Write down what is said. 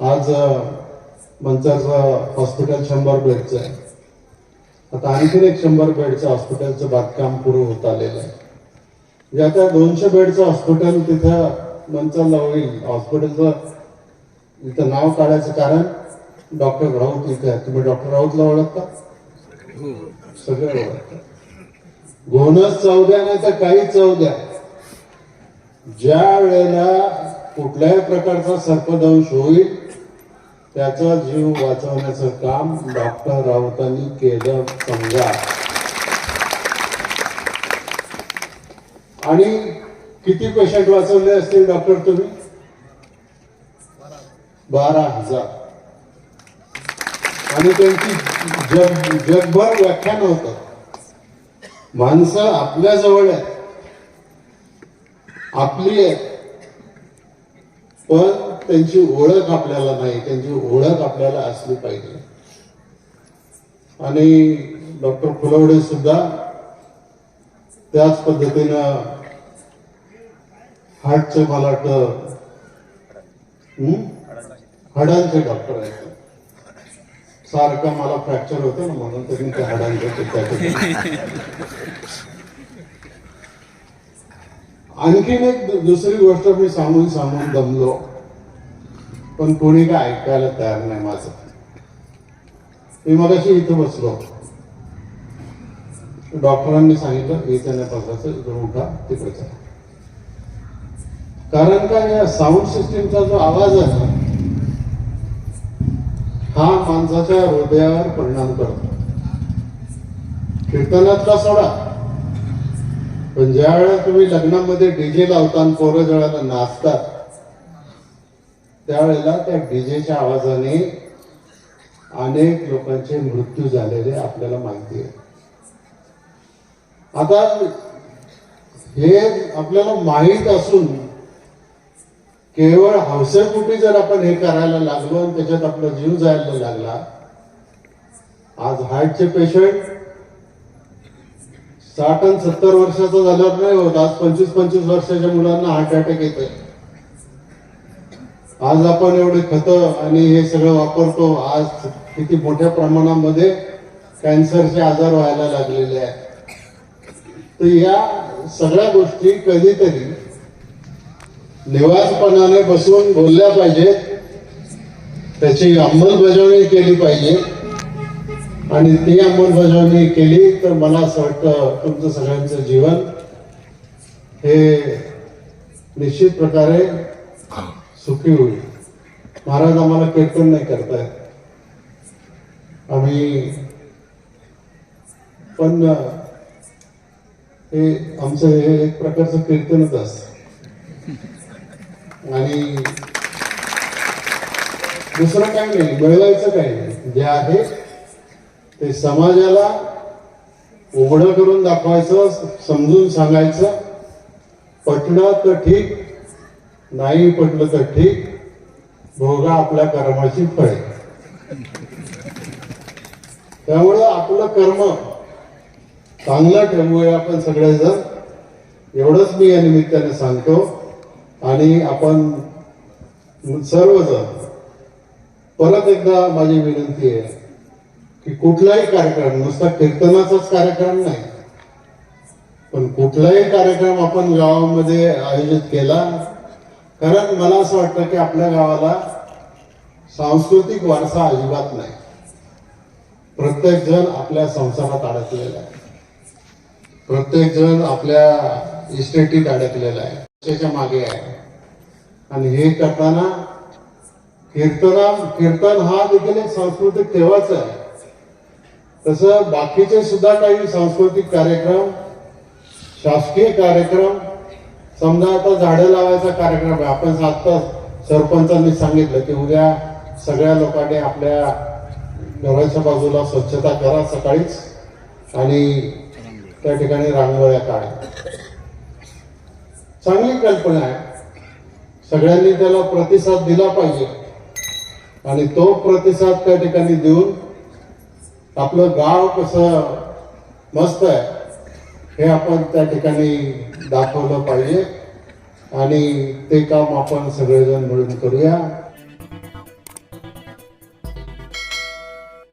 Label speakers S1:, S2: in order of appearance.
S1: आज मंचरचं हॉस्पिटल शंभर बेडचं आहे. आता आणखीन एक शंभर बेडचं हॉस्पिटलचं बांधकाम पुरं होत आलेलं आहे. म्हणजे आता दोनशे बेडचं हॉस्पिटल तिथं मंचरला होईल हॉस्पिटलचं इथं नाव काढायचं कारण डॉक्टर राऊत इथे आहे तुम्ही डॉक्टर राऊतला ओळखता? सगळे ओळखतात घोणच चव द्या नाही तर काही चव द्या. ज्या वेळेला कुठल्याही प्रकारचा सर्पदंश होईल त्याचा जीव वाचवण्याचं काम डॉक्टर राऊतांनी केलं समजा. आणि किती पेशंट वाचवले असतील डॉक्टर तुम्ही? बारा हजार. आणि त्यांची जग जगभर व्याख्यान होत. माणसं आपल्या जवळ आहेत. आपली आहेत. पण त्यांची ओळख आपल्याला नाही त्यांची ओळख आपल्याला असली पाहिजे. आणि डॉक्टर फुलवडे सुद्धा त्याच पद्धतीनं हार्टचे मला वाटतं हाडांचे डॉक्टर आहेत. सारखं मला फ्रॅक्चर होतं ना म्हणून त्यांनी त्या हडांच्या आणखीन एक दुसरी गोष्ट मी सांगून सांगून दमलो. पण कोणी काय ऐकायला तयार नाही माझं. मी मगाशी इथं बसलो. डॉक्टरांनी सांगितलं इथं नाही बसायचं इकडून उठा तिकडे कारण का या साऊंड सिस्टीमचा जो आवाज आहे हा माणसाच्या हृदयावर परिणाम करतो. कीर्तनातला सोडा. पण ज्या वेळेला तुम्ही लग्नामध्ये डीजे लावता आणि पोरं ज्या नाचतात त्यावेळेला त्या डीजेच्या आवाजाने अनेक लोकांचे मृत्यू झालेले आपल्याला माहिती आहे. आता हे आपल्याला माहीत असून केवळ हौसेपोटी जर आपण हे करायला लागलो आणि त्याच्यात आपला जीव जायला लागला आज हार्टचे पेशंट साठ आणि सत्तर वर्षाचा झाल्यावर नाही होत आज पंचवीस पंचवीस वर्षाच्या मुलांना हार्ट अटॅक येत आहे आज आपण एवढे खतं आणि हे सगळं वापरतो आज किती मोठ्या प्रमाणामध्ये कॅन्सरचे आजार व्हायला लागलेले आहेत. तर या सगळ्या गोष्टी कधीतरी निवासपणाने बसून बोलल्या पाहिजेत. त्याची अंमलबजावणी केली पाहिजे. आणि ती अंमलबजावणी केली तर मला असं वाटतं तुमचं सगळ्यांचं जीवन हे निश्चित प्रकारे सुखी होईल. महाराज आम्हाला कीर्तन नाही करतायत आम्ही पण हे आमचं हे एक प्रकारचं कीर्तनच असतं. आणि दुसरं काही नाही मिळवायचं काही नाही. जे आहे ते समाजाला उघडं करून दाखवायचं समजून सांगायचं. पटलं तर ठीक नाही पटलं तर ठीक. भोगा आपल्या कर्माची फळे. त्यामुळं आपलं कर्म चांगलं ठेवूया आपण सगळेजण. एवढंच मी या निमित्ताने सांगतो. आणि आपण सर्वजण परत एकदा माझी विनंती आहे की कुठलाही कार्यक्रम नुसता कीर्तनाचाच कार्यक्रम नाही पण कुठलाही कार्यक्रम आपण गावामध्ये आयोजित केला कारण मला असं वाटतं की आपल्या गावाला सांस्कृतिक वारसा अजिबात नाही. प्रत्येक जण आपल्या संसारात अडकलेला आहे. प्रत्येक जण आपल्या इस्टेटीत अडकलेला आहे. त्याच्यामागे आहे. आणि हे करताना कीर्तना कीर्तन हा देखील एक सांस्कृतिक तेव्हाच आहे. तसं बाकीचे सुद्धा काही सांस्कृतिक कार्यक्रम शासकीय कार्यक्रम समजा आता झाडं लावायचा कार्यक्रम आहे. आपण आता सरपंचांनी सांगितलं की उद्या सगळ्या लोकांनी आपल्या घराच्या बाजूला स्वच्छता करा सकाळीच आणि त्या ठिकाणी रांगोळ्या काढा. चांगली कल्पना आहे. सगळ्यांनी त्याला प्रतिसाद दिला पाहिजे. आणि तो प्रतिसाद त्या ठिकाणी देऊन आपलं गाव कसं मस्त आहे. हे आपण त्या ठिकाणी दाखवलं पाहिजे. आणि ते काम आपण सगळेजण मिळून करूया.